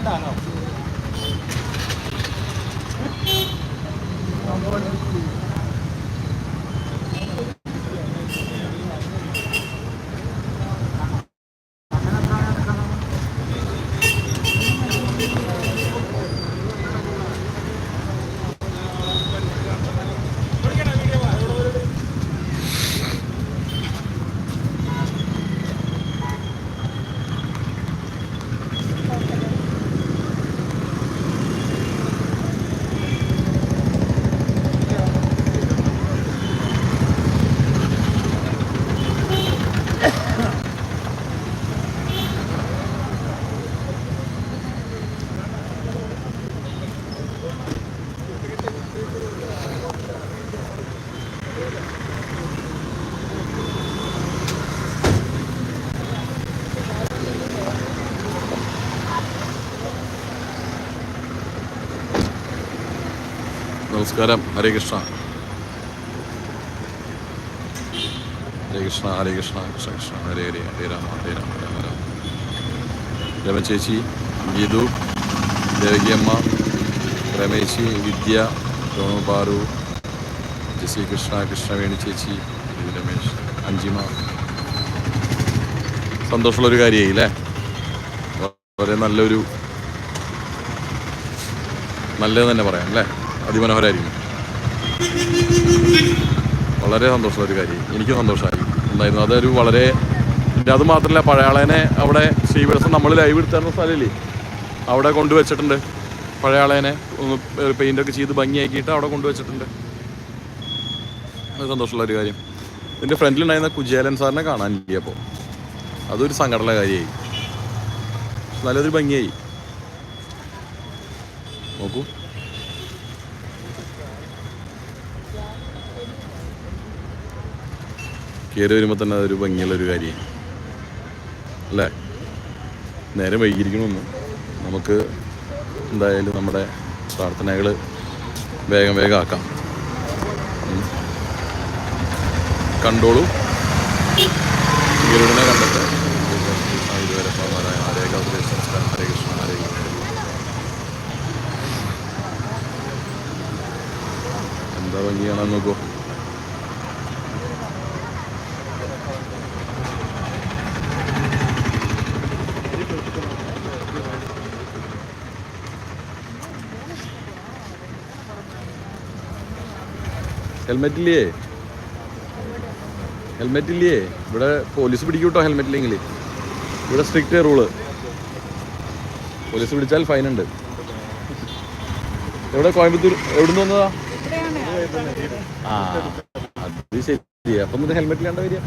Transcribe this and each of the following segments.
andar, não. നമസ്കാരം. ഹരേ കൃഷ്ണ. ഹരേ കൃഷ്ണ ഹരേ കൃഷ്ണ കൃഷ്ണ കൃഷ്ണ. ഹരേ ഹരേ ഹരേ രാമ ഹരേ രാമ രാമ രാമ. രമചേച്ചി ഗീതു ദേവകിയമ്മ രമേശി വിദ്യ ടോണു പാറു ജെസി കൃഷ്ണ കൃഷ്ണവേണി ചേച്ചി രമേശ് അഞ്ചിമ. സന്തോഷമുള്ളൊരു കാര്യമായി അല്ലേ വളരെ നല്ലൊരു നല്ലത് തന്നെ പറയാം അല്ലേ? അതിമനോഹരമായിരിക്കും വളരെ സന്തോഷമുള്ള ഒരു കാര്യം. എനിക്കും സന്തോഷമായി. ഉണ്ടായിരുന്നു അതൊരു വളരെ പിന്നെ അത് മാത്രമല്ല പഴയാളേനെ അവിടെ ശ്രീവിടസം നമ്മൾ ലൈവ് എടുത്തായിരുന്ന സ്ഥലമില്ലേ? അവിടെ കൊണ്ടുവച്ചിട്ടുണ്ട്. പഴയാളേനെ ഒന്ന് പെയിന്റൊക്കെ ചെയ്ത് ഭംഗിയാക്കിയിട്ട് അവിടെ കൊണ്ടുവച്ചിട്ടുണ്ട്. സന്തോഷമുള്ള ഒരു കാര്യം. എന്റെ ഫ്രണ്ടിലുണ്ടായിരുന്ന കുജേലൻ സാറിനെ കാണാനില്ല അപ്പോൾ അതൊരു സങ്കടമുള്ള കാര്യമായി. നല്ലൊരു ഭംഗിയായി. നോക്കൂ. കയറി വരുമ്പോൾ തന്നെ അതൊരു ഭംഗിയുള്ളൊരു കാര്യമാണ് അല്ലേ? നേരെ വൈകിരിക്കണമെന്ന് നമുക്ക് എന്തായാലും നമ്മുടെ പ്രാർത്ഥനകൾ വേഗം വേഗം ആക്കാം. കണ്ടോളൂ. ഗരുഡനെ കണ്ടെത്താം. എന്താ ഭംഗിയാണെന്ന് നോക്കൂ. ഹെൽമെറ്റ് ഇല്ലേ ഹെൽമെറ്റ് ഇല്ലേ ഇവിടെ പോലീസ് പിടിക്കും കേട്ടോ ഹെൽമെറ്റ് ഇല്ലെങ്കിൽ ഇവിടെ സ്ട്രിക്റ്റ് റൂൾ. പോലീസ് പിടിച്ചാൽ ഫൈൻ ഉണ്ട് എവിടെ കോയമ്പത്തൂർ? എവിടെ നിന്ന് വന്നതാ? ആ അത് ശരി അപ്പം എന്നിട്ട് ഹെൽമെറ്റ് ഇല്ലാണ്ട് വരിക.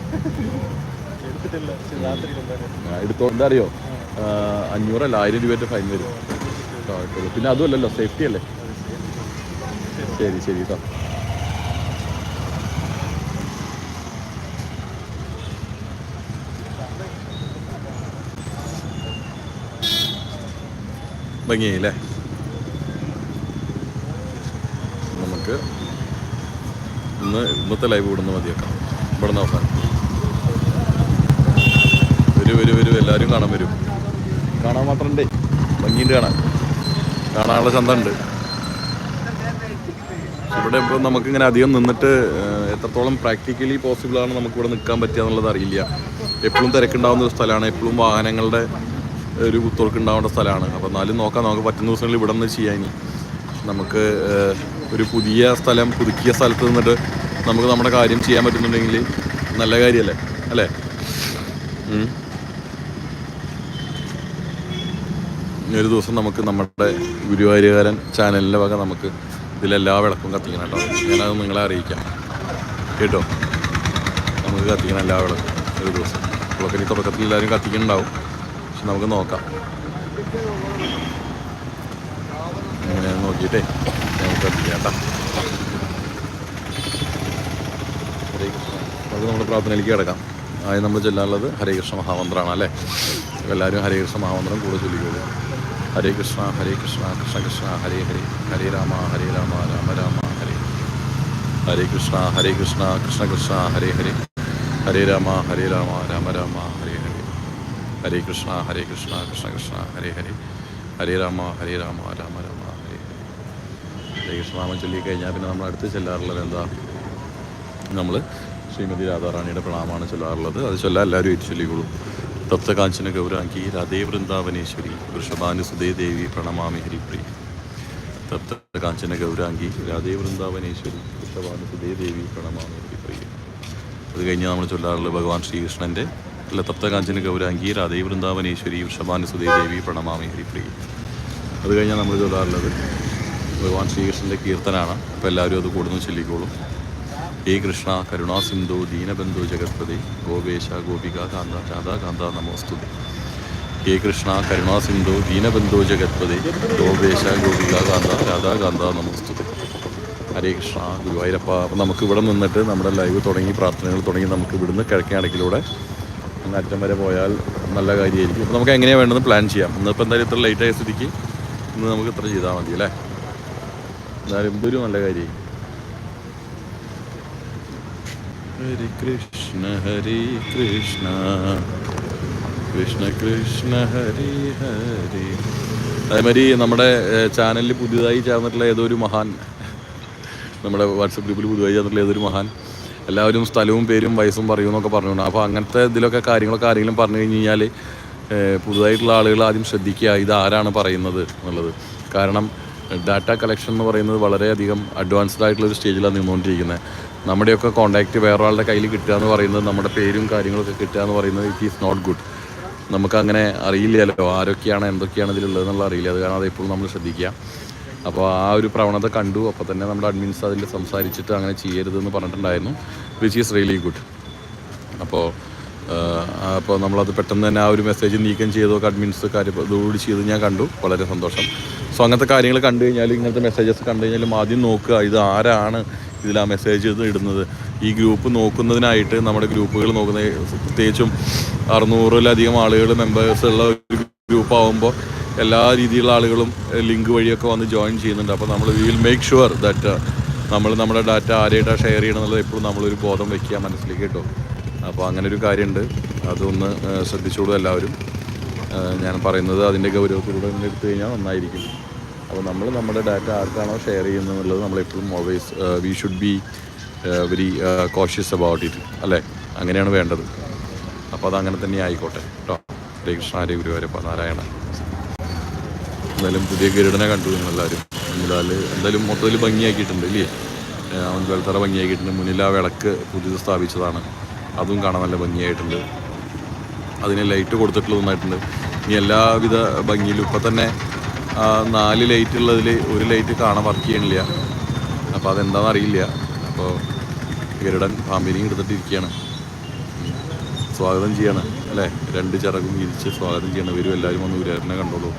എടുത്തോ എന്താ അറിയോ? അഞ്ഞൂറല്ല ആയിരം രൂപയുടെ ഫൈൻ വരും. പിന്നെ അതുമല്ലല്ലോ സേഫ്റ്റി അല്ലേ? ശരി ശരി കേട്ടോ. ഭംഗിയായില്ലേ? നമുക്ക് ഇന്ന് ഇന്നത്തെ ലൈവ് ഇവിടുന്ന് മതിയാക്കാം. ഇവിടുന്ന് അവസാനം. വരൂ വരൂ വരൂ. എല്ലാവരും കാണാൻ വരും. കാണാൻ മാത്രണ്ടേ. ഭംഗിയുണ്ട് കാണാൻ. കാണാനുള്ള ചന്ത ഉണ്ട് ഇവിടെ ഇപ്പോൾ നമുക്കിങ്ങനെ അധികം നിന്നിട്ട് എത്രത്തോളം പ്രാക്ടിക്കലി പോസിബിളാണ് നമുക്കിവിടെ നിൽക്കാൻ പറ്റുക എന്നുള്ളത് അറിയില്ല. എപ്പോഴും തിരക്കുണ്ടാവുന്ന ഒരു സ്ഥലമാണ്. എപ്പോഴും വാഹനങ്ങളുടെ ഒരു കുത്തോർക്ക് ഉണ്ടാവേണ്ട സ്ഥലമാണ്. അപ്പോൾ എന്നാലും നോക്കാം നമുക്ക് പറ്റുന്ന ദിവസങ്ങളിൽ ഇവിടെ നിന്ന് ചെയ്യാൻ നമുക്ക് ഒരു പുതിയ സ്ഥലം പുതുക്കിയ സ്ഥലത്ത് നിന്നിട്ട് നമുക്ക് നമ്മുടെ കാര്യം ചെയ്യാൻ പറ്റുന്നുണ്ടെങ്കിൽ നല്ല കാര്യമല്ലേ അല്ലേ? ഒരു ദിവസം നമുക്ക് നമ്മുടെ ഗുരുവായൂരുകാരൻ ചാനലിന്റെ വക നമുക്ക് ഇതിലെല്ലാ വിളക്കും കത്തിക്കണം കേട്ടോ. ഞാനത് നിങ്ങളെ അറിയിക്കാം. കേട്ടോ? നമുക്ക് കത്തിക്കണം എല്ലാ വിളക്കും ഒരു ദിവസം. കുളക്കരി തുടക്കത്തിൽ എല്ലാവരും കത്തിക്കുന്നുണ്ടാവും. നമുക്ക് നോക്കാം. ഇങ്ങനെ നോക്കിയിട്ടേ നമുക്ക് കത്തിക്കാം കേട്ടോ. ഹരേ നമുക്ക് നമ്മുടെ പ്രാർത്ഥനയിലേക്ക് കിടക്കാം. ആദ്യം നമ്മൾ ചൊല്ലാനുള്ളത് ഹരേ കൃഷ്ണ മഹാമന്ത്രമാണ് അല്ലേ? എല്ലാവരും ഹരേ കൃഷ്ണ മഹാമന്ത്രം കൂടെ ചൊല്ലിക്കുക ഹരേ കൃഷ്ണ ഹരേ കൃഷ്ണ കൃഷ്ണ കൃഷ്ണ ഹരേ ഹരേ ഹരേ രാമ ഹരേ രാമ രാമ രാമ ഹരേ. ഹരേ കൃഷ്ണ ഹരേ കൃഷ്ണ കൃഷ്ണ കൃഷ്ണ ഹരേ ഹരേ. ഹരേ രാമ ഹരേ രാമ രാമ രാമ ഹരേ ഹരേ. ഹരേ കൃഷ്ണ ഹരേ കൃഷ്ണ കൃഷ്ണ കൃഷ്ണ ഹരേ ഹരേ. ഹരേ രാമ ഹരേ രാമ രാമ രാമ ഹരേ ഹരേ. കൃഷ്ണനാമം ചൊല്ലിക്കഴിഞ്ഞാൽ പിന്നെ നമ്മൾ അടുത്ത് ചെല്ലാറുള്ളത് എന്താ? നമ്മൾ ശ്രീമതി രാധാറാണിയുടെ പ്രണാമാണ് ചൊല്ലാറുള്ളത്. അത് ചൊല്ലാൻ എല്ലാവരും ഏറ്റു ചൊല്ലിക്കോളൂ. തപ്തകാഞ്ചന ഗൗരാംഗി രാധേ വൃന്ദാവനേശ്വരി വൃഷഭാനുസുതേ ദേവി പ്രണമാമി ഹരിപ്രിയ. തപ്തകാഞ്ചന ഗൗരാംഗി രാധേ വൃന്ദാവനേശ്വരി വൃഷഭാനുസുതേ ദേവി പ്രണമാമി ഹരിപ്രിയ. അത് കഴിഞ്ഞ് നമ്മൾ ചൊല്ലാറുള്ളത് ഭഗവാൻ ശ്രീകൃഷ്ണന്റെ തപ്തകാഞ്ചന ഗൗരാംഗി രാധേ വൃന്ദാവനേശ്വരി വൃഷഭാനുസുതേ ദേവി പ്രണമാമി ഹരിപ്രിയ. അത് കഴിഞ്ഞാൽ നമ്മൾ ചൊല്ലാറുള്ളത് ഭഗവാൻ ശ്രീകൃഷ്ണന്റെ കീർത്തനാണ്. അപ്പോൾ എല്ലാവരും അത് കൂടുന്നു ചൊല്ലിക്കോളും. ഹേ കൃഷ്ണ കരുണാസിന്ധു ദീനബന്ധു ജഗത്പതി ഗോപേശ ഗോപിക കാന്ത രാധാകാന്ത നമോസ്തുതി. ഹേ കൃഷ്ണ കരുണാസിന്ധു ദീനബന്ധു ജഗത്പതി ഗോപേശ ഗോപിക കാന്ത രാധാകാന്ത നമോസ്തുതി. ഹരേ കൃഷ്ണ ഗുരുവായൂരപ്പ. അപ്പം നമുക്ക് ഇവിടെ നിന്നിട്ട് നമ്മുടെ ലൈവ് തുടങ്ങി പ്രാർത്ഥനകൾ തുടങ്ങി നമുക്ക് ഇവിടുന്ന് കിഴക്കേ അടക്കിലൂടെ അങ്ങ് അറ്റം വരെ പോയാൽ നല്ല കാര്യമായിരിക്കും. അപ്പോൾ നമുക്ക് എങ്ങനെയാണ് വേണ്ടത് പ്ലാൻ ചെയ്യാം. ഇന്നിപ്പോൾ എന്തായാലും ഇത്ര ലേറ്റ് ആയ സ്ഥിതിക്ക് ഇന്ന് നമുക്ക് ഇത്ര ചെയ്താൽ മതി അല്ലേ? എന്തായാലും ഇതൊരു നല്ല കാര്യമായി. ഹരി കൃഷ്ണ ഹരി കൃഷ്ണ. കൃഷ്ണ കൃഷ്ണ ഹരി ഹരി. അതേമാതിരി നമ്മുടെ ചാനലിൽ പുതിയതായി ചേർന്നിട്ടുള്ള ഏതോ ഒരു മഹാൻ നമ്മുടെ വാട്സപ്പ് ഗ്രൂപ്പിൽ പുതുതായി ചേർന്നിട്ടുള്ള ഏതൊരു മഹാൻ എല്ലാവരും സ്ഥലവും പേരും വയസ്സും പറയും എന്നൊക്കെ പറഞ്ഞുകൊണ്ട്. അപ്പോൾ അങ്ങനത്തെ ഇതിലൊക്കെ കാര്യങ്ങളൊക്കെ ആരെങ്കിലും പറഞ്ഞു കഴിഞ്ഞ് കഴിഞ്ഞാൽ പുതുതായിട്ടുള്ള ആളുകൾ ആദ്യം ശ്രദ്ധിക്കുക ഇത് ആരാണ് പറയുന്നത് എന്നുള്ളത്. കാരണം ഡാറ്റ കളക്ഷൻ എന്ന് പറയുന്നത് വളരെയധികം അഡ്വാൻസ്ഡ് ആയിട്ടുള്ള ഒരു സ്റ്റേജിലാണ് നിന്നുകൊണ്ടിരിക്കുന്നത് നമ്മുടെയൊക്കെ കോൺടാക്റ്റ് വേറെ ആളുടെ കയ്യിൽ കിട്ടുക എന്ന് പറയുന്നത് നമ്മുടെ പേരും കാര്യങ്ങളൊക്കെ കിട്ടുക എന്ന് പറയുന്നത് ഇറ്റ് ഈസ് നോട്ട് ഗുഡ് നമുക്കങ്ങനെ അറിയില്ലല്ലോ ആരൊക്കെയാണ് എന്തൊക്കെയാണ് ഇതിലുള്ളത് എന്നുള്ള അറിയില്ല. അത് കാരണം അത് എപ്പോഴും നമ്മൾ ശ്രദ്ധിക്കുക. അപ്പോൾ ആ ഒരു പ്രവണത കണ്ടു. അപ്പോൾ തന്നെ നമ്മുടെ അഡ്മിൻസ് അതിൽ സംസാരിച്ചിട്ട് അങ്ങനെ ചെയ്യരുതെന്ന് പറഞ്ഞിട്ടുണ്ടായിരുന്നു. Which is really good. അപ്പോൾ അപ്പോൾ നമ്മളത് പെട്ടെന്ന് തന്നെ ആ ഒരു മെസ്സേജ് നീക്കം ചെയ്തൊക്കെ അഡ്മിൻസ് കാര്യം ഇതോട് ചെയ്ത് ഞാൻ കണ്ടു. വളരെ സന്തോഷം. സോ അങ്ങനത്തെ കാര്യങ്ങൾ കണ്ടു കഴിഞ്ഞാൽ ഇങ്ങനത്തെ മെസ്സേജസ് കണ്ടു കഴിഞ്ഞാലും ആദ്യം നോക്കുക ഇത് ആരാണ് ഇതിൽ ആ മെസ്സേജ് ഇടുന്നത്? ഈ ഗ്രൂപ്പ് നോക്കുന്നതിനായിട്ട് നമ്മുടെ ഗ്രൂപ്പുകൾ നോക്കുന്ന പ്രത്യേകിച്ചും അറുന്നൂറിലധികം ആളുകൾ മെമ്പേഴ്സ് ഉള്ള ഒരു ഗ്രൂപ്പ് ആകുമ്പോൾ എല്ലാ രീതിയിലുള്ള ആളുകളും ലിങ്ക് വഴിയൊക്കെ വന്ന് ജോയിൻ ചെയ്യുന്നുണ്ട്. അപ്പോൾ നമ്മൾ വിൽ മേക്ക് ഷുവർ ദാറ്റ് നമ്മൾ നമ്മുടെ ഡാറ്റ ആരെയായിട്ടാണ് ഷെയർ ചെയ്യണം എന്നുള്ളത് എപ്പോഴും നമ്മളൊരു ബോധം വയ്ക്കുക മനസ്സിലേക്ക് കേട്ടോ. അപ്പോൾ അങ്ങനെ ഒരു കാര്യമുണ്ട് അതൊന്ന് ശ്രദ്ധിച്ചോളൂ എല്ലാവരും. ഞാൻ പറയുന്നത് അതിന്റെ ഗൗരവത്തിലൂടെ ഒന്ന് എടുത്തു കഴിഞ്ഞാൽ നന്നായിരിക്കും. അപ്പോൾ നമ്മൾ നമ്മുടെ ഡാറ്റ ആർക്കാണോ ഷെയർ ചെയ്യുന്നത് എന്നുള്ളത് നമ്മളെപ്പോഴും always we should be very cautious about it അല്ലേ? അങ്ങനെയാണ് വേണ്ടത്. അപ്പോൾ അത് അങ്ങനെ തന്നെ ആയിക്കോട്ടെ. കേട്ടോ. ഹരേ കൃഷ്ണ ഹരേ ഗുരുവായൂരപ്പ നാരായണ എന്തായാലും പുതിയ ഗരുഡനെ കണ്ടു നിങ്ങളെല്ലാവരും. മുന്നിലാൽ എന്തായാലും മൊത്തത്തിൽ ഭംഗിയാക്കിയിട്ടുണ്ട് ഇല്ലേ? അവൻ വെൽത്തറ ഭംഗിയാക്കിയിട്ടുണ്ട്. മുന്നിൽ ആ വിളക്ക് പുതിയത് സ്ഥാപിച്ചതാണ്. അതും കാണാൻ നല്ല ഭംഗിയായിട്ടുണ്ട്. അതിന് ലൈറ്റ് കൊടുത്തിട്ടുള്ളത് നന്നായിട്ടുണ്ട്. ഇനി എല്ലാവിധ ഭംഗിയിലും ഇപ്പം തന്നെ നാല് ലൈറ്റ് ഉള്ളതിൽ ഒരു ലൈറ്റ് കാണാൻ വർക്ക് ചെയ്യണില്ല. അപ്പോൾ അതെന്താണെന്ന് അറിയില്ല. അപ്പോൾ ഗരുഡൻ പാമ്പിനെയും എടുത്തിട്ടിരിക്കുകയാണ്. സ്വാഗതം ചെയ്യണം അല്ലേ? രണ്ട് ചിറകും വിരിച്ച് സ്വാഗതം ചെയ്യണം. വരും എല്ലാവരും വന്ന് ഗുരുവായൂരിനെ കണ്ടോളൂ.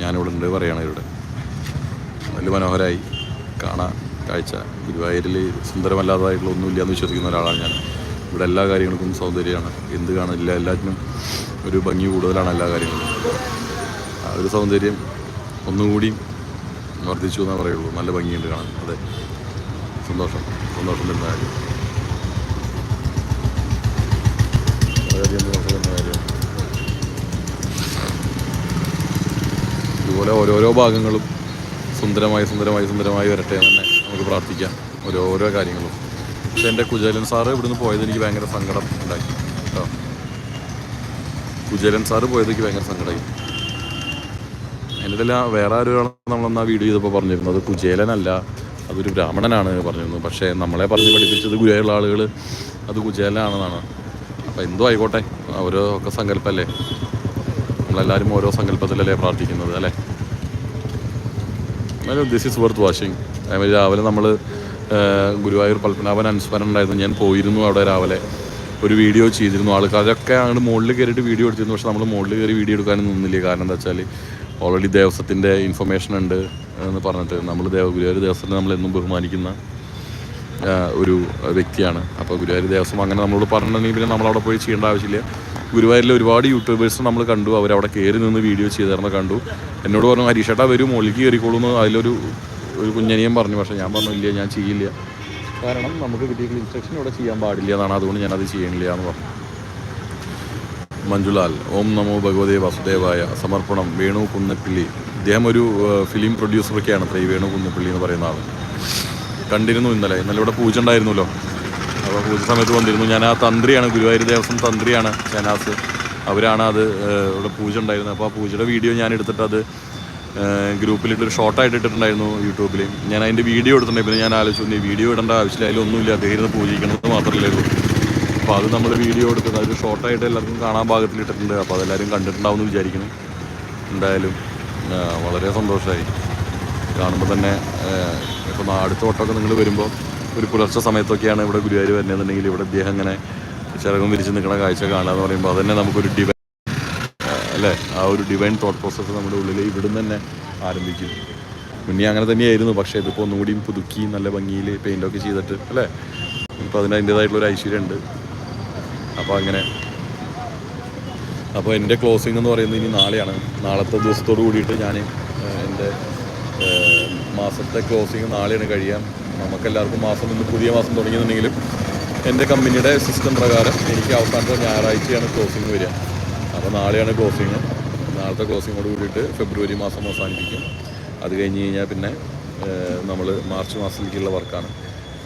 ഞാനിവിടെ ഉണ്ട് പറയുകയാണ് ഇവിടെ. നല്ല മനോഹരമായി കാണാൻ കാഴ്ച. ഗുരുവായൂരിൽ സുന്ദരമല്ലാതായിട്ടുള്ള ഒന്നുമില്ല എന്ന് വിശ്വസിക്കുന്ന ഒരാളാണ് ഞാൻ. ഇവിടെ എല്ലാ കാര്യങ്ങൾക്കും സൗന്ദര്യമാണ്. എന്ത് കാണില്ല എല്ലാറ്റിനും ഒരു ഭംഗി കൂടുതലാണ് എല്ലാ കാര്യങ്ങളും. ആ ഒരു സൗന്ദര്യം ഒന്നുകൂടി വർദ്ധിച്ചു എന്നേ പറയുള്ളൂ. നല്ല ഭംഗിയുണ്ട് കാണാൻ. അതെ. സന്തോഷം. സന്തോഷം തരുന്ന കാര്യം. ഇതുപോലെ ഓരോരോ ഭാഗങ്ങളും സുന്ദരമായി സുന്ദരമായി സുന്ദരമായി വരട്ടെ എന്ന് തന്നെ നമുക്ക് പ്രാർത്ഥിക്കാം. ഓരോരോ കാര്യങ്ങളും. പക്ഷെ എന്റെ കുജലൻ സാറ് ഇവിടുന്ന് പോയത് എനിക്ക് ഭയങ്കര സങ്കടം ഉണ്ടായി. കേട്ടോ. കുജേലൻ സാറ് പോയത് എനിക്ക് ഭയങ്കര സങ്കടമായി അതിന്റെ വേറെ ആരും നമ്മളന്ന് ആ വീഡിയോ ചെയ്തപ്പോൾ പറഞ്ഞിരുന്നത് കുചേലനല്ല അതൊരു ബ്രാഹ്മണനാണ് പറഞ്ഞിരുന്നു. പക്ഷേ നമ്മളെ പറഞ്ഞ് പഠിപ്പിച്ചത് ഗുരുവായുള്ള ആളുകൾ അത് കുചേലനാണെന്നാണ്. അപ്പോൾ എന്തോ ആയിക്കോട്ടെ അവരൊക്കെ സങ്കല്പമല്ലേ? നമ്മളെല്ലാവരും ഓരോ സങ്കല്പത്തിലല്ലേ പ്രാർത്ഥിക്കുന്നത് അല്ലേ? ദിസ് ഈസ് വർത്ത് വാഷിങ് അതേമാതിരി രാവിലെ നമ്മൾ ഗുരുവായൂർ പത്മനാഭൻ അനുസ്മരണം ഉണ്ടായിരുന്നു. ഞാൻ പോയിരുന്നു അവിടെ രാവിലെ. ഒരു വീഡിയോ ചെയ്തിരുന്നു ആൾക്കാരൊക്കെ അങ്ങോട്ട് മുകളിൽ കയറിയിട്ട് വീഡിയോ എടുത്തിരുന്നു. പക്ഷെ നമ്മൾ മുകളിൽ കയറി വീഡിയോ എടുക്കാനും നിന്നില്ല. കാരണം എന്താ വെച്ചാൽ ഓൾറെഡി ദേവസ്വത്തിന്റെ ഇൻഫർമേഷൻ ഉണ്ട് എന്ന് പറഞ്ഞിട്ട് നമ്മൾ ദേവ ഗുരുവായൂർ ദേവസ്വത്തെ നമ്മൾ എന്നും ബഹുമാനിക്കുന്ന ഒരു വ്യക്തിയാണ്. അപ്പോൾ ഗുരുവായൂർ ദേവസ്വം അങ്ങനെ നമ്മളോട് പറഞ്ഞിട്ടുണ്ടെങ്കിൽ പിന്നെ നമ്മളവിടെ പോയി ചെയ്യേണ്ട ആവശ്യമില്ല. ഗുരുവായൂരിൽ ഒരുപാട് യൂട്യൂബേഴ്സ് നമ്മൾ കണ്ടു. അവരവിടെ കയറി നിന്ന് വീഡിയോ ചെയ്തിരുന്ന കണ്ടു. എന്നോട് പറഞ്ഞു ഹരീഷേട്ടാ വരും മുകളിലേക്ക് കയറിക്കോളൂ എന്ന് അതിലൊരു ഒരു കുഞ്ഞനിയും പറഞ്ഞു. പക്ഷേ ഞാൻ പറഞ്ഞു ഇല്ല ഞാൻ ചെയ്യില്ല. കാരണം നമുക്ക് കിട്ടിയ ഇൻസ്ട്രക്ഷൻ ഇവിടെ ചെയ്യാൻ പാടില്ല എന്നാണ്. അതുകൊണ്ട് ഞാനത് ചെയ്യണില്ല എന്ന് പറഞ്ഞു. മഞ്ജുലാൽ ഓം നമോ ഭഗവതേ വാസുദേവായ സമർപ്പണം വേണു കുന്നപ്പിള്ളി. അദ്ദേഹം ഒരു ഫിലിം പ്രൊഡ്യൂസറൊക്കെയാണ് ഈ വേണു കുന്നപ്പിള്ളി എന്ന് പറയുന്ന ആൾ കണ്ടിരുന്നു ഇന്നലെ. ഇന്നലെ ഇവിടെ പൂജ ഉണ്ടായിരുന്നല്ലോ. അപ്പോൾ പൂജ സമയത്ത് വന്നിരുന്നു. ഞാൻ ആ തന്ത്രിയാണ് ഗുരുവായൂർ ദേവസ്വം തന്ത്രിയാണ് ഷനാസ്. അവരാണ് അത് ഇവിടെ പൂജ ഉണ്ടായിരുന്നത്. അപ്പോൾ ആ പൂജയുടെ വീഡിയോ ഞാൻ എടുത്തിട്ട് അത് ഗ്രൂപ്പിലിട്ടൊരു ഷോർട്ടായിട്ട് ഇട്ടിട്ടുണ്ടായിരുന്നു യൂട്യൂബിൽ ഞാൻ അതിന്റെ വീഡിയോ എടുത്തിട്ടുണ്ടായി പിന്നെ ഞാൻ ആലോചിച്ചു ഈ വീഡിയോ ഇടേണ്ട ആവശ്യമില്ല. അതിലൊന്നുമില്ല അദ്ദേഹം പൂജിക്കണമെന്ന് മാത്രമല്ലേ ഉള്ളൂ. അപ്പോൾ അത് നമ്മൾ വീഡിയോ എടുത്തത്. അതൊരു ഷോർട്ടായിട്ട് എല്ലാവർക്കും കാണാൻ പാകത്തിൽ ഇട്ടിട്ടുണ്ട് അപ്പോൾ അതെല്ലാവരും കണ്ടിട്ടുണ്ടാവും എന്ന് വിചാരിക്കുന്നു. എന്തായാലും വളരെ സന്തോഷമായി കാണുമ്പോൾ തന്നെ ഇപ്പോൾ അടുത്ത ഓട്ടമൊക്കെ നിങ്ങൾ വരുമ്പോൾ ഒരു പുലർച്ചെ സമയത്തൊക്കെയാണ് ഇവിടെ ഗുരുവായൂർ വരുന്നതെന്നുണ്ടെങ്കിൽ ഇവിടെ ഇദ്ദേഹം ഇങ്ങനെ ചിറകും വിരിച്ച് നിൽക്കുന്ന കാഴ്ച കാണുക എന്ന് പറയുമ്പോൾ അതന്നെ നമുക്കൊരു ഡിവൈൻ അല്ലേ? ആ ഒരു ഡിവൈൻ തോട്ട് പ്രോസസ്സ് നമ്മുടെ ഉള്ളിൽ ഇവിടുന്ന് തന്നെ ആരംഭിക്കും. മുന്നേ അങ്ങനെ തന്നെയായിരുന്നു. പക്ഷേ ഇതിപ്പോൾ ഒന്നുകൂടിയും പുതുക്കി നല്ല ഭംഗിയിൽ പെയിന്റൊക്കെ ചെയ്തിട്ട് അല്ലേ? ഇപ്പോൾ അതിന് അതിന്റേതായിട്ടുള്ളൊരു ഐശ്വര്യമുണ്ട് അപ്പോൾ അങ്ങനെ. അപ്പോൾ എന്റെ ക്ലോസിംഗ് എന്ന് പറയുന്നത് ഇനി നാളെയാണ്. നാളത്തെ ദിവസത്തോട് കൂടിയിട്ട് ഞാൻ എന്റെ മാസത്തെ ക്ലോസിംഗ് നാളെയാണ് കഴിയാൻ നമുക്കെല്ലാവർക്കും മാസം ഇന്ന് പുതിയ മാസം തുടങ്ങിയെന്നുണ്ടെങ്കിലും എന്റെ കമ്പനിയുടെ സിസ്റ്റം പ്രകാരം എനിക്ക് അവസാനത്തെ ഞായറാഴ്ചയാണ് ക്ലോസിംഗ് വരിക. അപ്പോൾ നാളെയാണ് ക്ലോസിങ് നാളത്തെ ക്ലോസിങ്ങോട് കൂടിയിട്ട് ഫെബ്രുവരി മാസം അവസാനിപ്പിക്കും. അത് കഴിഞ്ഞ് കഴിഞ്ഞാൽ പിന്നെ നമ്മൾ മാർച്ച് മാസത്തിലേക്കുള്ള വർക്കാണ്.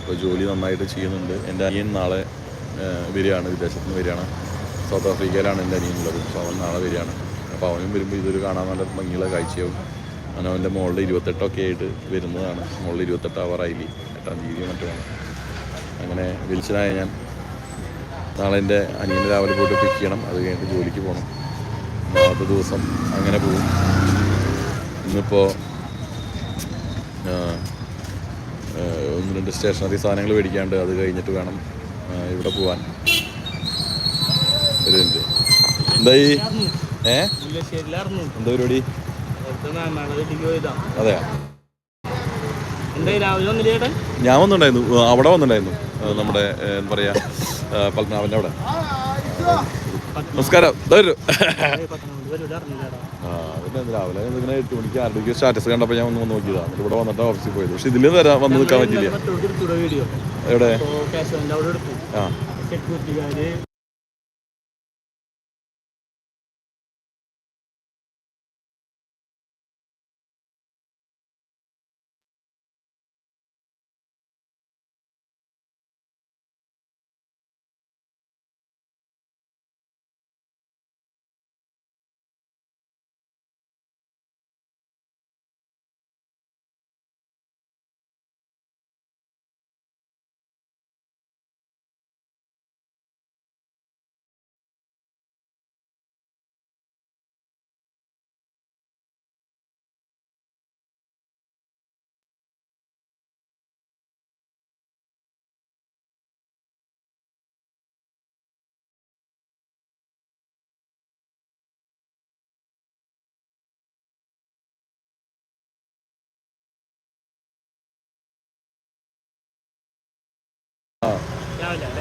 അപ്പോൾ ജോലി നന്നായിട്ട് ചെയ്യുന്നുണ്ട്. എന്റെ അനിയൻ നാളെ വരികയാണ് വിദേശത്ത് നിന്ന് വരികയാണ്. സൗത്ത് ആഫ്രിക്കയിലാണ് എന്റെ അനിയനുള്ളത് അപ്പോൾ അവൻ നാളെ വരികയാണ്. അപ്പോൾ അവനും വരുമ്പോൾ ഇതൊരു കാണാൻ നല്ല ഭംഗിയുള്ള കാഴ്ചയാവും. അങ്ങനെ അവന്റെ മോളിൽ ഇരുപത്തെട്ടൊക്കെ ആയിട്ട് വരുന്നതാണ്. മോളിൽ ഇരുപത്തെട്ട് ആവാറായില്ലേ എട്ടാം തീയതി മറ്റുമാണ് അങ്ങനെ വിളിച്ചനായ ഞാൻ നാളെ എന്റെ അനിയനെ രാവിലെ പോയിട്ട് പിക്ക് ചെയ്യണം. അത് കഴിഞ്ഞിട്ട് ജോലിക്ക് പോകണം നാളത്തെ ദിവസം അങ്ങനെ പോകും. ഇന്നിപ്പോൾ ഒന്ന് രണ്ട് സ്റ്റേഷനറി സാധനങ്ങൾ മേടിക്കാണ്ട് അത് കഴിഞ്ഞിട്ട് വേണം ഇവിടെ പോവാൻ. എന്തായി? ഏ? ശരിയിലായിരുന്നു എന്താ പരിപാടി? ചേട്ടൻ ഞാൻ വന്നിട്ടുണ്ടായിരുന്നു. അവിടെ വന്നിട്ടുണ്ടായിരുന്നു. നമ്മുടെ എന്താ പറയാ പത്മനാഭന്റെ അവിടെ. നമസ്കാരം. പിന്നെ രാവിലെ ഇങ്ങനെ എട്ട് മണിക്ക് ആരുടെ സ്റ്റാറ്റസ് കണ്ടപ്പോൾ ഞാൻ ഒന്ന് എന്നിട്ട് ഇവിടെ വന്നിട്ട് ഓഫീസിൽ പോയത്. പക്ഷെ ഇതിൽ വരാൻ വന്ന് നിൽക്കാൻ പറ്റില്ല എവിടെ? ആ.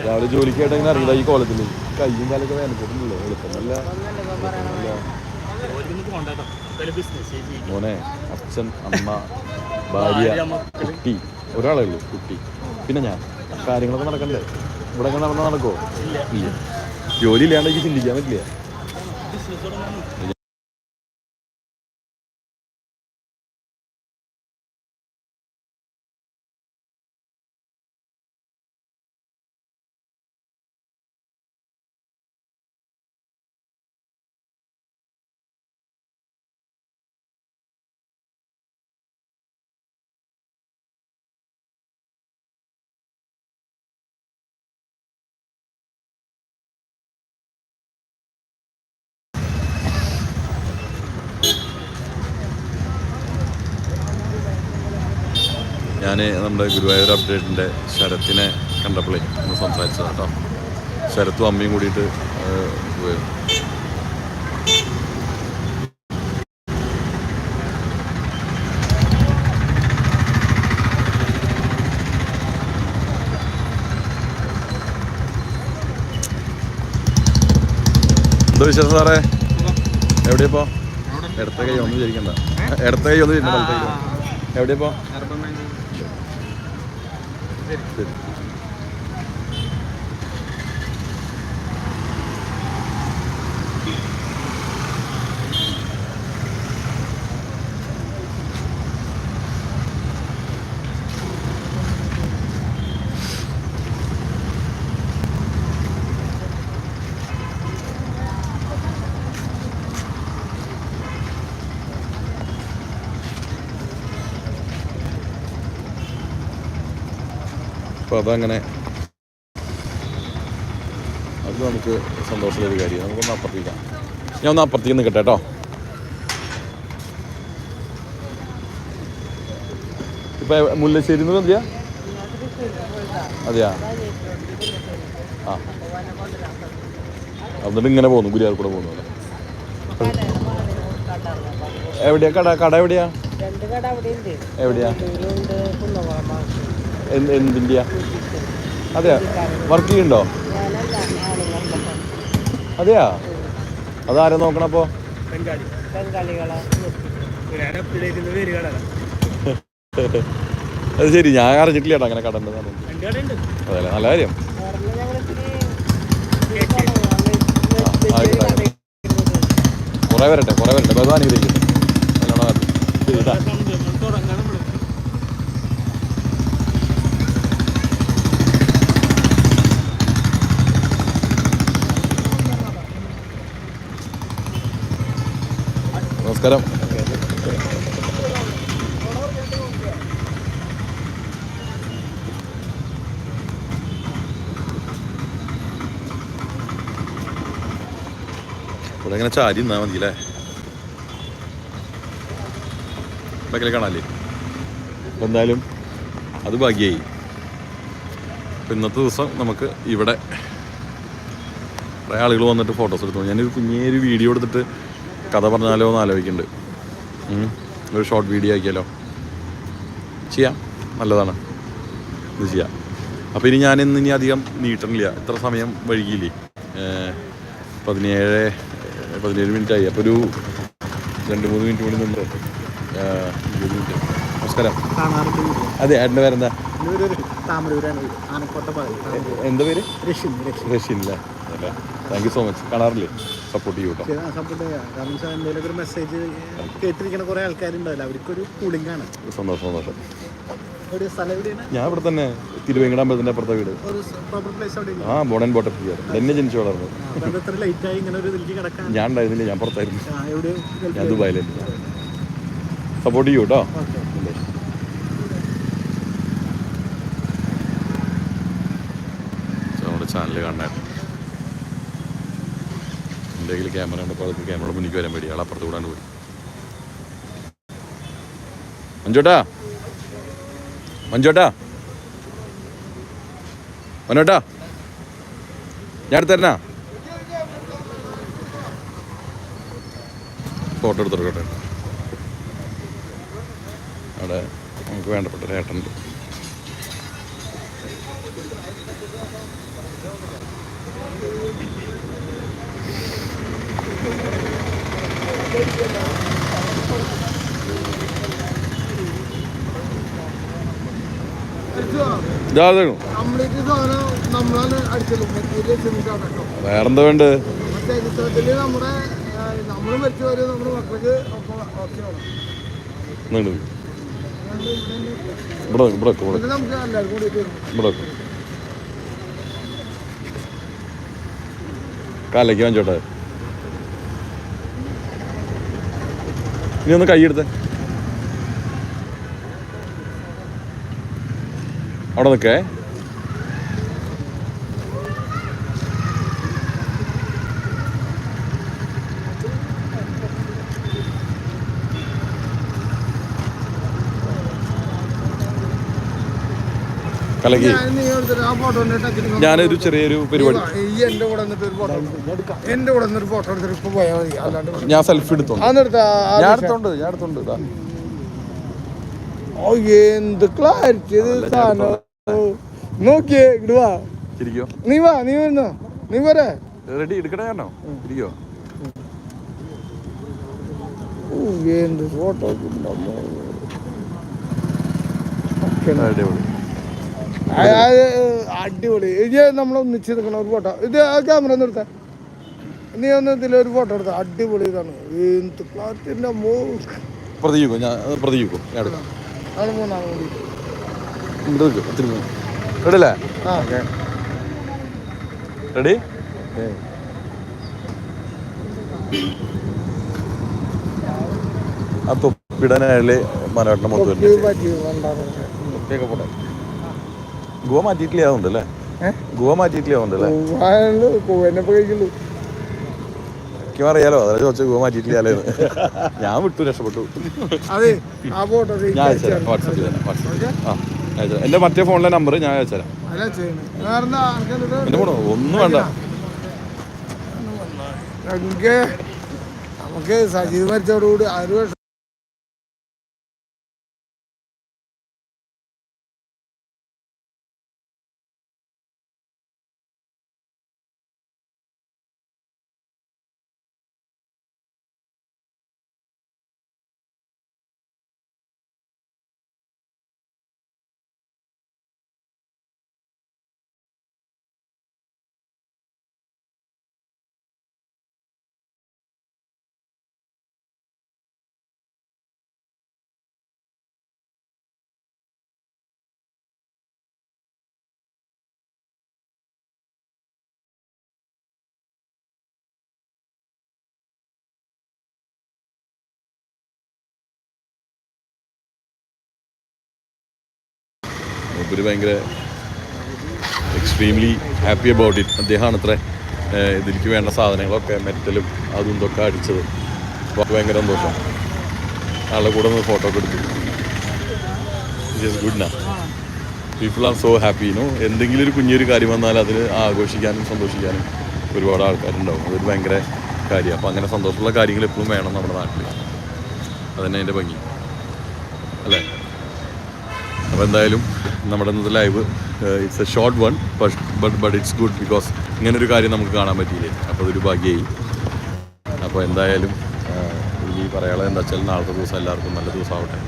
രാവിലെ ജോലിക്ക് ഇങ്ങനെ അറിയില്ല ഈ കോളേജിൽ കയ്യും കാലൊക്കെ വേദനപ്പെടുന്നില്ലേ എളുപ്പമല്ല. മോനെ അച്ഛൻ അമ്മ ഭാര്യ. കുട്ടി. ഒരാളേ ഉള്ളൂ കുട്ടി. പിന്നെ ഞാൻ. കാര്യങ്ങളൊക്കെ നടക്കണ്ടേ? ഇവിടെ നടന്നാൽ നടക്കുമോ ഇല്ല. ജോലി ഇല്ലാണ്ട് എനിക്ക് ചിന്തിക്കാൻ പറ്റില്ല. ഞാൻ നമ്മുടെ ഗുരുവായൂർ അപ്ഡേറ്റിന്റെ ശരത്തിനെ കണ്ടപ്പോഴേ നമ്മൾ സംസാരിച്ചതാണ് കേട്ടോ. ശരത്തും അമ്മയും കൂടിയിട്ട് പോയത് എന്താ വിശേഷം സാറേ? എവിടെയപ്പോ ഇടത്തെ കൈ ഒന്നും ചിരിക്കണ്ട ഇടത്തെ കൈ ഒന്നും ചിരിക്കണ്ട വലത്തെ കൈ എവിടെയപ്പോ അപ്പോൾ അതങ്ങനെ. അത് നമുക്ക് സന്തോഷമുള്ളൊരു കാര്യമാണ് നമുക്കൊന്ന് അപ്പുറത്തേക്കാം ഞാൻ ഒന്ന് അപ്പുറത്തേക്ക് നിൽക്കട്ടെ കേട്ടോ. ഇപ്പം മുല്ലശ്ശേരി നിന്ന് എന്തിയാ അതെയാ? ആ. എന്നിട്ട് ഇങ്ങനെ പോകുന്നു ഗുരിയാർ കൂടെ പോകുന്നു. എവിടെയാ കട? കട എവിടെയാ? എവിടെയാ? എന്ത് അതെയാ? വർക്ക് ചെയ്യുന്നുണ്ടോ അതെയാ? അതാരാ നോക്കണപ്പോ? അത് ശരി ഞാൻ അറിഞ്ഞിട്ടില്ല കേട്ടോ അങ്ങനെ കടയുണ്ട് അതല്ലേ നല്ല കാര്യം. കുറെ. വരട്ടെ കുറെ വരട്ടെ. ഭഗവാൻ നല്ലോണം വരട്ടെ. ശരി കേട്ടാ. നമ്മൾ തുടങ്ങാൻ നമ്മൾ നമസ്കാരം. ഇവിടെ ചാരി നിന്നാ മതി അല്ലേ ബാക്കിലെ കാണാല്ലേ? അപ്പൊ എന്തായാലും അത് ഭാഗ്യമായി അപ്പൊ ഇന്നത്തെ ദിവസം നമുക്ക് ഇവിടെ കുറേ ആളുകൾ വന്നിട്ട് ഫോട്ടോസ് എടുത്തു. ഞാനൊരു കുഞ്ഞേ ഒരു വീഡിയോ എടുത്തിട്ട് കഥ പറഞ്ഞാലോ എന്ന് ആലോചിക്കുന്നുണ്ട്. ഒരു ഷോർട്ട് വീഡിയോ ആക്കിയാലോ? ചെയ്യാം. നല്ലതാണ്. ഇത് ചെയ്യാം. അപ്പോൾ ഇനി ഞാൻ ഇന്ന് ഇനി അധികം നീട്ടണില്ല. ഇത്ര സമയം വൈകിയില്ലേ? ഏഹ്, പതിനേഴ് പതിനേഴ് മിനിറ്റ് ആയി. അപ്പോൾ ഒരു രണ്ട് മൂന്ന് മിനിറ്റ് കൂടി നിന്ന്? നമസ്കാരം. അതെ ഏട്ടന്റെ പേരെന്താ? എന്താ പേര്? റഷ്യൻ റഷ്യൻ അല്ലേ? അല്ലേ? താങ്ക് യു സോ മച്ച് കാണാറില്ലേ? സപ്പോർട്ട് ചെയ്യൂ കേട്ടോ സപ്പോർട്ട് ചെയ്യാം. കാരണം വെച്ചാൽ എന്തെങ്കിലും ഒരു മെസ്സേജ് കേട്ടിരിക്കുന്ന കുറേ ആൾക്കാരുണ്ടാവില്ല. അവർക്കൊരു കൂളിംഗ് ആണ്. സന്തോഷം സന്തോഷം. ഞാൻ ഇവിടെ തന്നെ തിരുവേങ്കടാമ്പലത്തിന്റെ അപ്പുറത്തെ വീട്. ആ ബോൺ ബോട്ട് ഫിയർ എന്നെ ജനിച്ചു വളർന്നു. ഞാൻ ഉണ്ടായിരുന്നില്ല ഞാൻ പുറത്തായിരുന്നു. ഞാൻ ദുബായിലായിരുന്നു. സപ്പോർട്ട് ചെയ്യൂ കേട്ടോ ഓക്കെ നമ്മുടെ ചാനൽ കാണാൻ എന്റെ കയ്യിൽ ക്യാമറ ഉണ്ട്. അപ്പോൾ ക്യാമറ മുന്നിക്ക് വരാൻ വേണ്ടി ആൾ അപ്പുറത്ത് കൂടാണ്ട് പോയി. മഞ്ചോട്ടാ മഞ്ചോട്ടാ മനോട്ടാ ഞാൻ തരണ? ഫോട്ടോ എടുത്തെടുക്കട്ടെ അവിടെ നമുക്ക് വേണ്ടപ്പെട്ട ഏട്ടനുണ്ട് ഇതാ അതാണ്. കംപ്ലീറ്റ് സാധനം നമ്മളാണ് അടിച്ചത് മെറ്റീരിയൽ ചെന്നിട്ടാട്ടോ വേറെന്താ വേണ്ട ചരിത്രത്തിൽ നമ്മുടെ നമ്മൾ മരിച്ചു വരെ നമ്മുടെ മക്കൾക്ക് ഒപ്പം ഓക്കെ വേണ്ട ഇവിടെ ഇവിടെ ഇവിടെ നിക്ക്. ഇത് നമുക്ക് എല്ലാവർക്കും കൂടി തരും ഇവിടെ നിക്ക്. കാലേക്ക് വാങ്ങിച്ചോട്ടെ ഇനി ഒന്ന് കൈയെടുത്ത്. അവിടെ നിൽക്കേ. ഫോട്ടോ ഞാനൊരു ചെറിയൊരു പരിപാടി. എന്റെ കൂടെ ഒരു ഫോട്ടോ എന്റെ കൂടെ നിന്നൊരു ഫോട്ടോ എടുത്തിട്ട് ഇപ്പൊ പോയാൽ മതി. അല്ലാണ്ട് ഞാൻ സെൽഫി എടുത്തോണ്ട്. ഞാൻ എടുത്തോണ്ട് ഞാൻ എടുത്തോണ്ട്. ഇതാ. ഓ എന്ത് ക്ലാരിറ്റി സാധനം. നോക്കിയേ ഇങ്ങട് വാ. ഇരിക്കോ. നീ വാ നീ വരുന്നോ? നീ വരെ. റെഡി എടുക്കണേ ഞാനോ? ഇരിക്കോ. ഓ എന്ത് ഫോട്ടോ അടിപൊളി. അടിപൊളി. ഇത് നമ്മൾ ഒന്നിച്ച് നിൽക്കണം ഒരു ഫോട്ടോ. ഇത് ആ ക്യാമറ ഒന്ന് എടുത്ത. നീ ഒന്ന് ഇതിൽ ഒരു ഫോട്ടോ എടുത്ത. അടിപൊളി ഇതാണ്. എന്ത് ക്ലാറ്റിന്റെ മോ പ്രതിയുക്കോ ഞാൻ പ്രതിയുക്കോ ഞാൻ എടുക്കാം. ആണ് മൂന്നാണ് കൂടി ഇങ്ങോട്ട് നിൽക്കും ഒത്തിരി റെഡി അല്ലേ ആ. റെഡി? ആ തൊപ്പിടാനായാലേ മനോട്ടം ഉണ്ടാകും തൊപ്പിയൊക്കെ പോട്ടെ. ഗോവ മാറ്റിയിട്ടില്ല ഏ? ഗോവ മാറ്റിയിട്ടില്ല എനിക്ക് അറിയാലോ അതായത് ചോദിച്ചാൽ ഗോവ മാറ്റിയിട്ടില്ല ഞാൻ വിട്ടു രക്ഷപ്പെട്ടു. എന്റെ ആ ഫോട്ടോ ഞാൻ അയച്ചുതരാം വാട്സപ്പിൽ തന്നെ വാട്സപ്പിൽ ആ അയച്ചുതരാം. എന്റെ മറ്റേ ഫോണിലെ നമ്പർ ഞാൻ അയച്ചുതരാം. എന്റെ ഫോണോ? ഒന്നും വേണ്ട. നമുക്ക് നമുക്ക് സജീവ് മരിച്ചോടുകൂടി ആറ് വർഷം മൂപ്പര് ഭയങ്കര എക്സ്ട്രീംലി ഹാപ്പി അബൌട്ട് ഇറ്റ് അദ്ദേഹമാണ് അത്ര ഇതിലേക്ക് വേണ്ട സാധനങ്ങളൊക്കെ മെറ്റലും അതും ഇതൊക്കെ അടിച്ചത്. അപ്പോൾ ഭയങ്കര സന്തോഷം. ആളുടെ കൂടെ ഒന്ന് ഫോട്ടോ ഒക്കെ എടുത്തു. ഇറ്റ് ഗുഡ് നാ people are so happy no എന്തെങ്കിലും ഒരു കുഞ്ഞൊരു കാര്യം വന്നാൽ അതിൽ ആഘോഷിക്കാനും സന്തോഷിക്കാനും ഒരുപാട് ആൾക്കാരുണ്ടാവും. അതൊരു ഭയങ്കര കാര്യമാണ്. അപ്പോൾ അങ്ങനെ സന്തോഷമുള്ള കാര്യങ്ങൾ എപ്പോഴും വേണം നമ്മുടെ നാട്ടിൽ. അതന്നെ അതിന്റെ ഭംഗി. അല്ലേ? അപ്പോൾ എന്തായാലും നമ്മുടെ ഇന്നത്തെ live it's a short one but but it's good because ഇങ്ങനൊരു കാര്യം നമുക്ക് കാണാൻ പറ്റിയില്ലേ? അപ്പോൾ അതൊരു ഭാഗ്യമായി. അപ്പോൾ എന്തായാലും ഇനി പറയാനുള്ളത് എന്താ വെച്ചാൽ നാളത്തെ ദിവസം എല്ലാവർക്കും നല്ല ദിവസമാവട്ടെ.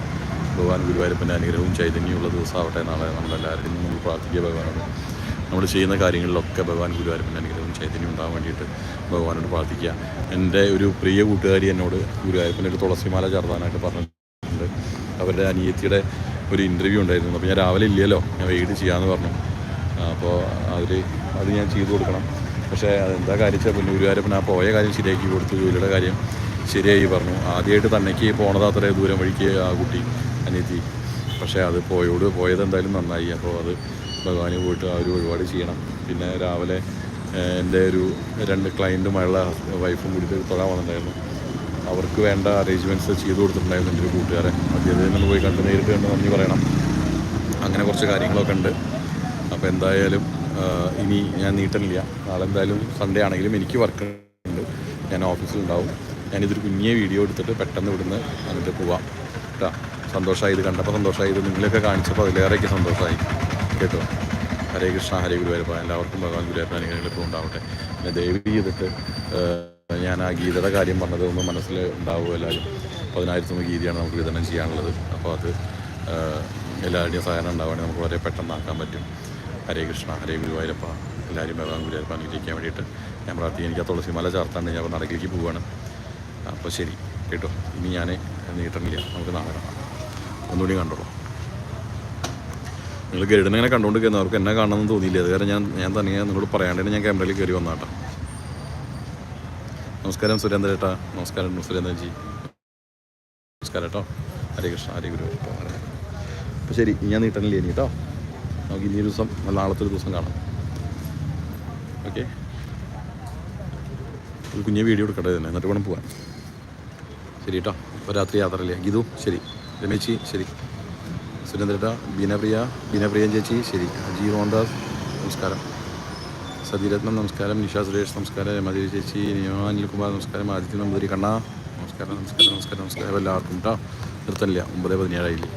ഭഗവാൻ ഗുരുവായൂരപ്പന്റെ അനുഗ്രഹവും ചൈതന്യമുള്ള ദിവസമാവട്ടെ നാളെ നമ്മളെല്ലാവരുടെയും നമ്മൾ പ്രാർത്ഥിക്കുക ഭഗവാനോട്. നമ്മൾ ചെയ്യുന്ന കാര്യങ്ങളിലൊക്കെ ഭഗവാൻ ഗുരുവായൂരപ്പന്റെ അനുഗ്രഹവും ചൈതന്യം ഉണ്ടാകാൻ വേണ്ടിയിട്ട് ഭഗവാനോട് പ്രാർത്ഥിക്കുക. എന്റെ ഒരു പ്രിയ കൂട്ടുകാരി എന്നോട് ഗുരുവായൂരപ്പന്റെ ഒരു തുളസിമാല ചേർത്താനായിട്ട് പറഞ്ഞിട്ടുണ്ട്. അവരുടെ അനിയത്തിയുടെ ഒരു ഇന്റർവ്യൂ ഉണ്ടായിരുന്നു. അപ്പോൾ ഞാൻ രാവിലെ ഇല്ലല്ലോ ഞാൻ വൈകിട്ട് ചെയ്യാമെന്ന് പറഞ്ഞു. അപ്പോൾ അതിൽ അത് ഞാൻ ചെയ്തു കൊടുക്കണം. പക്ഷേ അതെന്താ കാര്യം വെച്ചാൽ പിന്നെ ഗുരുവായൂരപ്പൻ ആ പോയ കാര്യം ശരിയാക്കി കൊടുത്തു. ജോലിയുടെ കാര്യം ശരിയായി പറഞ്ഞു. ആദ്യമായിട്ട് തന്നേക്ക് പോണത് അത്രയും ദൂരം വഴിക്ക് ആ കുട്ടി അനിയത്തി. പക്ഷേ അത് പോയോട് പോയത് എന്തായാലും നന്നായി. അപ്പോൾ അത് ഭഗവാന് പോയിട്ട് ആ ഒരു ഒരുപാട് ചെയ്യണം. പിന്നെ രാവിലെ എന്റെ ഒരു രണ്ട് ക്ലയന്റുമായുള്ള വൈഫും കൂടി തൊഴാൻ വന്നിട്ടുണ്ടായിരുന്നു. അവർക്ക് വേണ്ട അറേഞ്ച്മെന്റ്സ് ചെയ്തു കൊടുത്തിട്ടുണ്ടായിരുന്നു എന്റെ ഒരു കൂട്ടുകാരൻ. ഒന്ന് പോയി കണ്ട് നേരിട്ട് കണ്ട് നന്ദി പറയണം. അങ്ങനെ കുറച്ച് കാര്യങ്ങളൊക്കെ ഉണ്ട്. അപ്പോൾ എന്തായാലും ഇനി ഞാൻ നീട്ടണില്ല. നാളെ എന്തായാലും സൺഡേ ആണെങ്കിലും എനിക്ക് വർക്ക് ഉണ്ട്. ഞാൻ ഓഫീസിലുണ്ടാവും ഞാനിതൊരു കുഞ്ഞിയ വീഡിയോ എടുത്തിട്ട് പെട്ടെന്ന് ഇവിടുന്ന് അങ്ങോട്ട് പോവാം. കേട്ടോ സന്തോഷമായി ഇത് കണ്ടപ്പോൾ സന്തോഷമായി ഇത് നിങ്ങളൊക്കെ കാണിച്ചപ്പോൾ അതിലേറെയൊക്കെ സന്തോഷമായി കേട്ടോ? ഹരേ കൃഷ്ണ ഹരേ ഗുരുവായൂരപ്പ. എല്ലാവർക്കും ഭഗവാൻ ഗുരുവായൂരപ്പ അനുഗ്രഹങ്ങളിപ്പോൾ ഉണ്ടാവട്ടെ പിന്നെ ദയവ് ചെയ്തിട്ട് ഞാൻ ആ ഗീതയുടെ കാര്യം പറഞ്ഞത് ഒന്ന് മനസ്സിൽ ഉണ്ടാവുമല്ലോ പതിനായിരത്തൊന്ന് ഗീതിയാണ് നമുക്ക് വിതരണം ചെയ്യാനുള്ളത്. അപ്പോൾ അത് എല്ലാവരുടെയും സഹായം ഉണ്ടാവുകയാണെങ്കിൽ നമുക്ക് വളരെ പെട്ടെന്ന് ആക്കാൻ പറ്റും. ഹരേ കൃഷ്ണ ഹരേ ഗുരുവായൂരപ്പ എല്ലാവരും ഭഗവാൻ ഗുരുവായൂരപ്പ അനുഗ്രഹിക്കാൻ വേണ്ടിയിട്ട് ഞാൻ പ്രാർത്ഥിക്കും എനിക്ക് ആ തുളസി മല ചേർത്താണ്ട് ഞാൻ നടക്കിലേക്ക് പോവുകയാണ്. അപ്പോൾ ശരി കേട്ടോ. ഇനി ഞാൻ നീട്ടണില്ല. നമുക്ക് നാളെ കാണാം. ഒന്നുകൂടി കണ്ടോളൂ. നിങ്ങൾ ഗരുഡനെ ഇങ്ങനെ കണ്ടുകൊണ്ടിരിക്കുന്ന. അവർക്ക് എന്നെ കാണണമെന്ന് തോന്നിയില്ല. അത് കാരണം ഞാൻ ഞാൻ തന്നെ നിങ്ങളോട് പറയാണ്ട് ഞാൻ ക്യാമറയിൽ കയറി വന്നാട്ടോ നമസ്കാരം സുരേന്ദ്രേട്ടാ നമസ്കാരം സുരേന്ദ്രൻജി. നമസ്കാരം കേട്ടോ. ഹരേ കൃഷ്ണ ഹരേ ഗുരു. അപ്പോൾ ശരി ഞാൻ നീട്ടണില്ല ഇനി കേട്ടോ. നമുക്ക് ഇനി ദിവസം നാളത്തെ ഒരു ദിവസം കാണാം. ഓക്കെ ഒരു കുഞ്ഞ് വീഡിയോ എടുക്കട്ടെ തന്നെ എന്നിട്ട് വേണം പോകാൻ ശരി കേട്ടോ. ഇപ്പോൾ രാത്രി യാത്ര യാത്രയില്ലേ? ഗീതു ശരി. രമേശി ശരി. സുരേന്ദ്രേട്ട ബീനപ്രിയ ബീനപ്രിയൻ ചേച്ചി ശരി. അജി മോഹൻദാസ് നമസ്കാരം. സതീരത്നം നമസ്കാരം. നിഷാ സുരേഷ് നമസ്കാരം. രമാദേവി ചേച്ചി നിയമ അനിൽകുമാർ നമസ്കാരം. ആദിത്യ നമ്പൂതിരി കണ്ണ. നമസ്കാരം നമസ്കാരം നമസ്കാരം നമസ്കാരം. എല്ലാവർക്കും കേട്ടോ നിർത്തല്ല ഒമ്പത് പതിനേഴായില്ലേ?